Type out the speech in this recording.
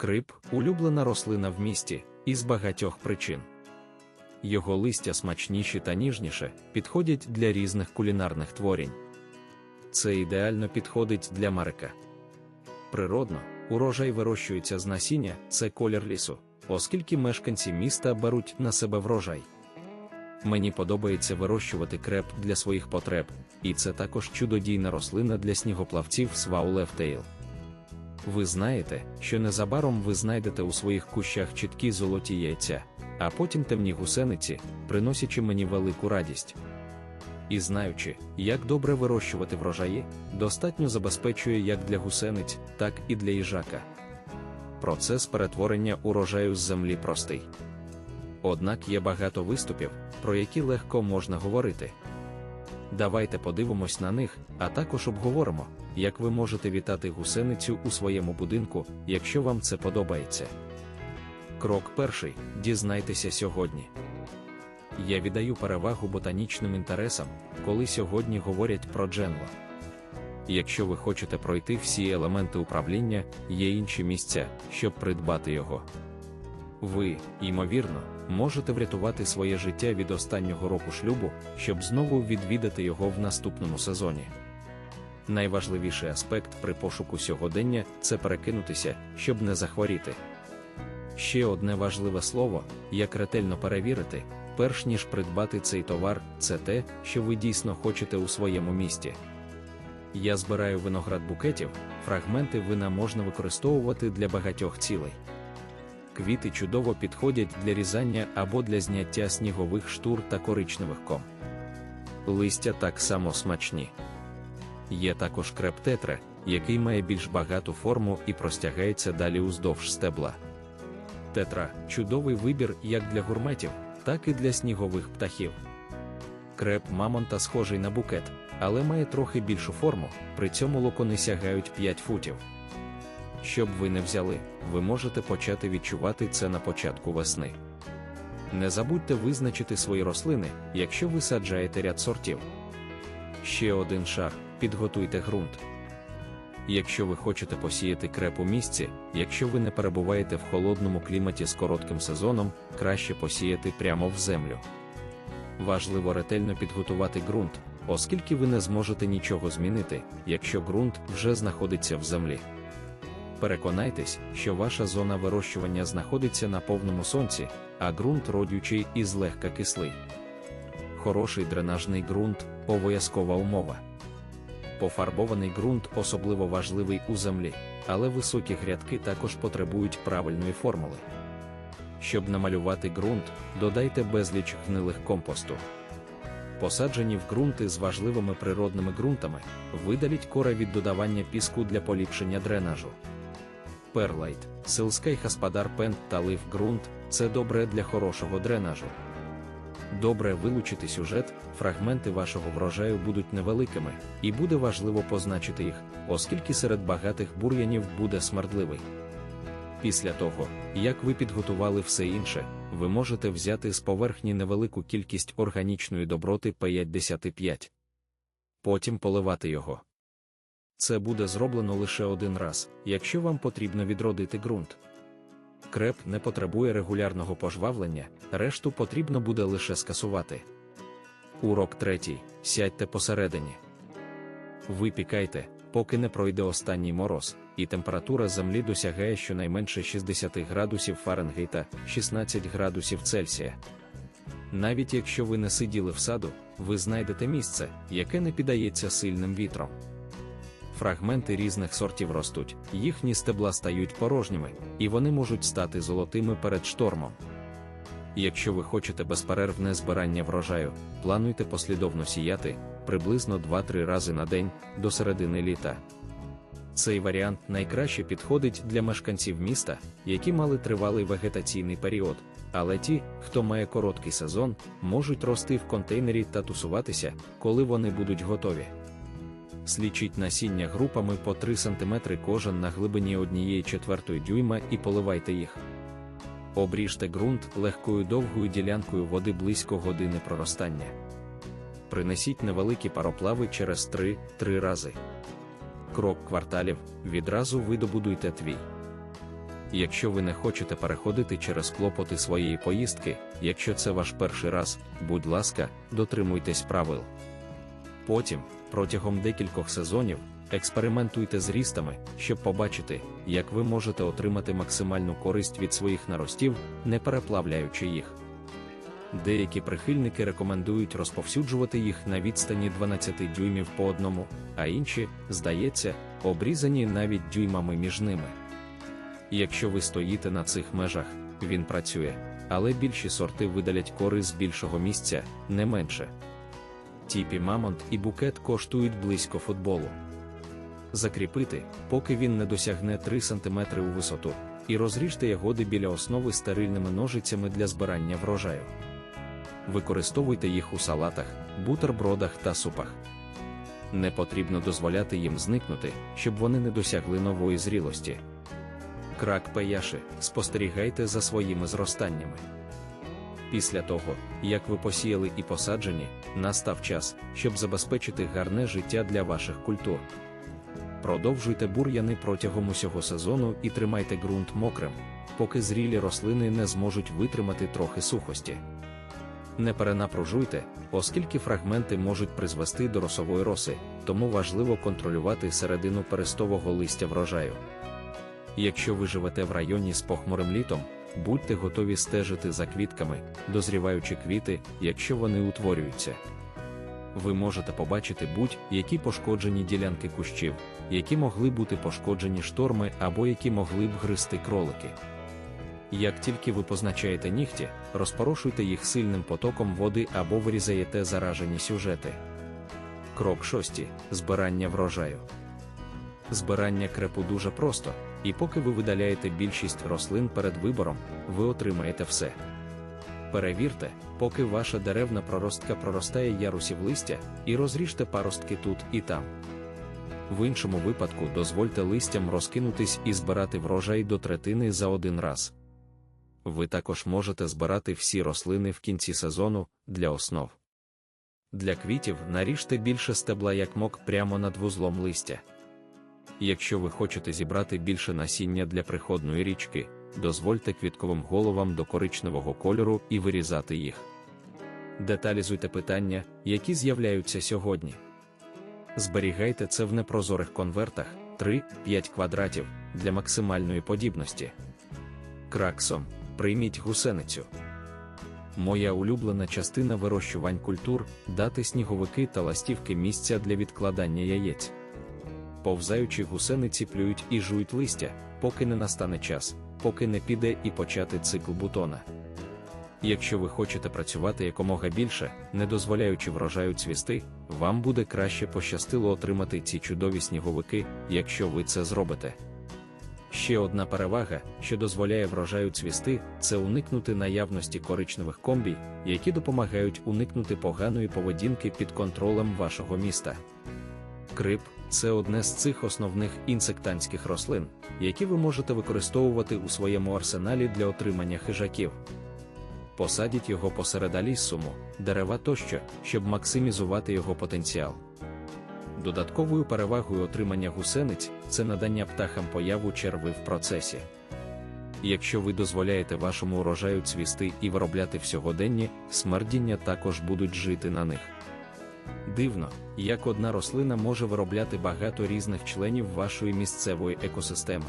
Крип улюблена рослина в місті із багатьох причин. Його листя смачніші та ніжніше підходять для різних кулінарних творінь. Це ідеально підходить для марика. Природно, урожай вирощується з насіння, це колір лісу, оскільки мешканці міста беруть на себе врожай. Мені подобається вирощувати креп для своїх потреб, і це також чудодійна рослина для снігоплавців Сваулевтейл. Ви знаєте, що незабаром ви знайдете у своїх кущах чіткі золоті яйця, а потім темні гусениці, приносячи мені велику радість. І знаючи, як добре вирощувати врожаї, достатньо забезпечує як для гусениць, так і для їжака. Процес перетворення урожаю з землі простий. Однак є багато виступів, про які легко можна говорити. Давайте подивимось на них, а також обговоримо, як ви можете вітати гусеницю у своєму будинку, якщо вам це подобається. Крок перший дізнайтеся сьогодні. Я віддаю перевагу ботанічним інтересам, коли сьогодні говорять про дженло. Якщо ви хочете пройти всі елементи управління, є інші місця, щоб придбати його. Ви, ймовірно, можете врятувати своє життя від останнього року шлюбу, щоб знову відвідати його в наступному сезоні. Найважливіший аспект при пошуку сьогодення це перекинутися, щоб не захворіти. Ще одне важливе слово, як ретельно перевірити, перш ніж придбати цей товар, це те, що ви дійсно хочете у своєму місті. Я збираю виноград букетів, фрагменти вина можна використовувати для багатьох цілей. Квіти чудово підходять для різання або для зняття снігових штур та коричневих ком. Листя так само смачні. Є також креп тетре, який має більш багату форму і простягається далі уздовж стебла. Тетра чудовий вибір як для гурметів, так і для снігових птахів. Креп мамонта схожий на букет, але має трохи більшу форму, при цьому локони сягають 5 футів. Щоб ви не взяли, ви можете почати відчувати це на початку весни. Не забудьте визначити свої рослини, якщо ви саджаєте ряд сортів. Ще один шар підготуйте ґрунт. Якщо ви хочете посіяти креп у місці, якщо ви не перебуваєте в холодному кліматі з коротким сезоном, краще посіяти прямо в землю. Важливо ретельно підготувати ґрунт, оскільки ви не зможете нічого змінити, якщо ґрунт вже знаходиться в землі. Переконайтесь, що ваша зона вирощування знаходиться на повному сонці, а ґрунт родючий і злегка кислий. Хороший дренажний ґрунт обов'язкова умова. Пофарбований ґрунт особливо важливий у землі, але високі грядки також потребують правильної формули. Щоб намалювати ґрунт, додайте безліч гнилих компосту. Посаджені в ґрунти з важливими природними ґрунтами, видаліть кора від додавання піску для поліпшення дренажу. Перлайт, силський господар пент та лив ґрунт це добре для хорошого дренажу. Добре вилучити сюжет, фрагменти вашого врожаю будуть невеликими, і буде важливо позначити їх, оскільки серед багатих бур'янів буде смердливий. Після того, як ви підготували все інше, ви можете взяти з поверхні невелику кількість органічної доброти P55. Потім поливати його. Це буде зроблено лише один раз, якщо вам потрібно відродити ґрунт. Креп не потребує регулярного пожвавлення, решту потрібно буде лише скасувати. Урок третій. Сядьте посередині. Випікайте, поки не пройде останній мороз, і температура землі досягає щонайменше 60 градусів Фаренгейта, 16 градусів Цельсія. Навіть якщо ви не сиділи в саду, ви знайдете місце, яке не піддається сильним вітром. Фрагменти різних сортів ростуть, їхні стебла стають порожніми, і вони можуть стати золотими перед штормом. Якщо ви хочете безперервне збирання врожаю, плануйте послідовно сіяти приблизно 2-3 рази на день до середини літа. Цей варіант найкраще підходить для мешканців міста, які мали тривалий вегетаційний період, але ті, хто має короткий сезон, можуть рости в контейнері та тусуватися, коли вони будуть готові. Слічіть насіння групами по 3 см кожен на глибині 1,4 дюйма і поливайте їх. Обріжте ґрунт легкою довгою ділянкою води близько години проростання. Принесіть невеликі пароплави через 3-3 рази. Крок кварталів відразу видобудуйте твій. Якщо ви не хочете переходити через клопоти своєї поїздки, якщо це ваш перший раз, будь ласка, дотримуйтесь правил. Потім, протягом декількох сезонів, експериментуйте з рістами, щоб побачити, як ви можете отримати максимальну користь від своїх наростів, не переплавляючи їх. Деякі прихильники рекомендують розповсюджувати їх на відстані 12 дюймів по одному, а інші, здається, обрізані навіть дюймами між ними. Якщо ви стоїте на цих межах, він працює, але більші сорти видалять кори з більшого місця, не менше. Тіпі мамонт і букет коштують близько футболу. Закріпити, поки він не досягне 3 см у висоту, і розріжте ягоди біля основи стерильними ножицями для збирання врожаю. Використовуйте їх у салатах, бутербродах та супах. Не потрібно дозволяти їм зникнути, щоб вони не досягли нової зрілості. Крак пеяши, спостерігайте за своїми зростаннями. Після того, як ви посіяли і посаджені, настав час, щоб забезпечити гарне життя для ваших культур. Продовжуйте бур'яни протягом усього сезону і тримайте ґрунт мокрим, поки зрілі рослини не зможуть витримати трохи сухості. Не перенапружуйте, оскільки фрагменти можуть призвести до росової роси, тому важливо контролювати середину перестового листя врожаю. Якщо ви живете в районі з похмурим літом, будьте готові стежити за квітками, дозріваючи квіти, якщо вони утворюються. Ви можете побачити будь-які пошкоджені ділянки кущів, які могли бути пошкоджені шторми або які могли б гризти кролики. Як тільки ви позначаєте нігті, розпорошуйте їх сильним потоком води або вирізаєте заражені сюжети. Крок 6. Збирання врожаю. Збирання крепу дуже просто, і поки ви видаляєте більшість рослин перед вибором, ви отримаєте все. Перевірте, поки ваша деревна проростка проростає ярусів листя, і розріжте паростки тут і там. В іншому випадку дозвольте листям розкинутись і збирати врожай до третини за один раз. Ви також можете збирати всі рослини в кінці сезону для основ. Для квітів наріжте більше стебла як мок прямо над вузлом листя. Якщо ви хочете зібрати більше насіння для приходної річки, дозвольте квітковим головам до коричневого кольору і вирізати їх. Деталізуйте питання, які з'являються сьогодні. Зберігайте це в непрозорих конвертах 3-5 квадратів для максимальної подібності. Краксом прийміть гусеницю. Моя улюблена частина вирощувань культур дати сніговики та ластівки місця для відкладання яєць. Повзаючі гусениці плюють і жують листя, поки не настане час, поки не піде і почати цикл бутона. Якщо ви хочете працювати якомога більше, не дозволяючи врожаю цвісти, вам буде краще пощастило отримати ці чудові сніговики, якщо ви це зробите. Ще одна перевага, що дозволяє врожаю цвісти, це уникнути наявності коричневих комбій, які допомагають уникнути поганої поведінки під контролем вашого міста. Крип це одне з цих основних інсектантських рослин, які ви можете використовувати у своєму арсеналі для отримання хижаків. Посадіть його посеред аліссуму, дерева тощо, щоб максимізувати його потенціал. Додатковою перевагою отримання гусениць це надання птахам появу черви в процесі. Якщо ви дозволяєте вашому урожаю цвісти і виробляти всьогоденні, смердіння також будуть жити на них. Дивно, як одна рослина може виробляти багато різних членів вашої місцевої екосистеми.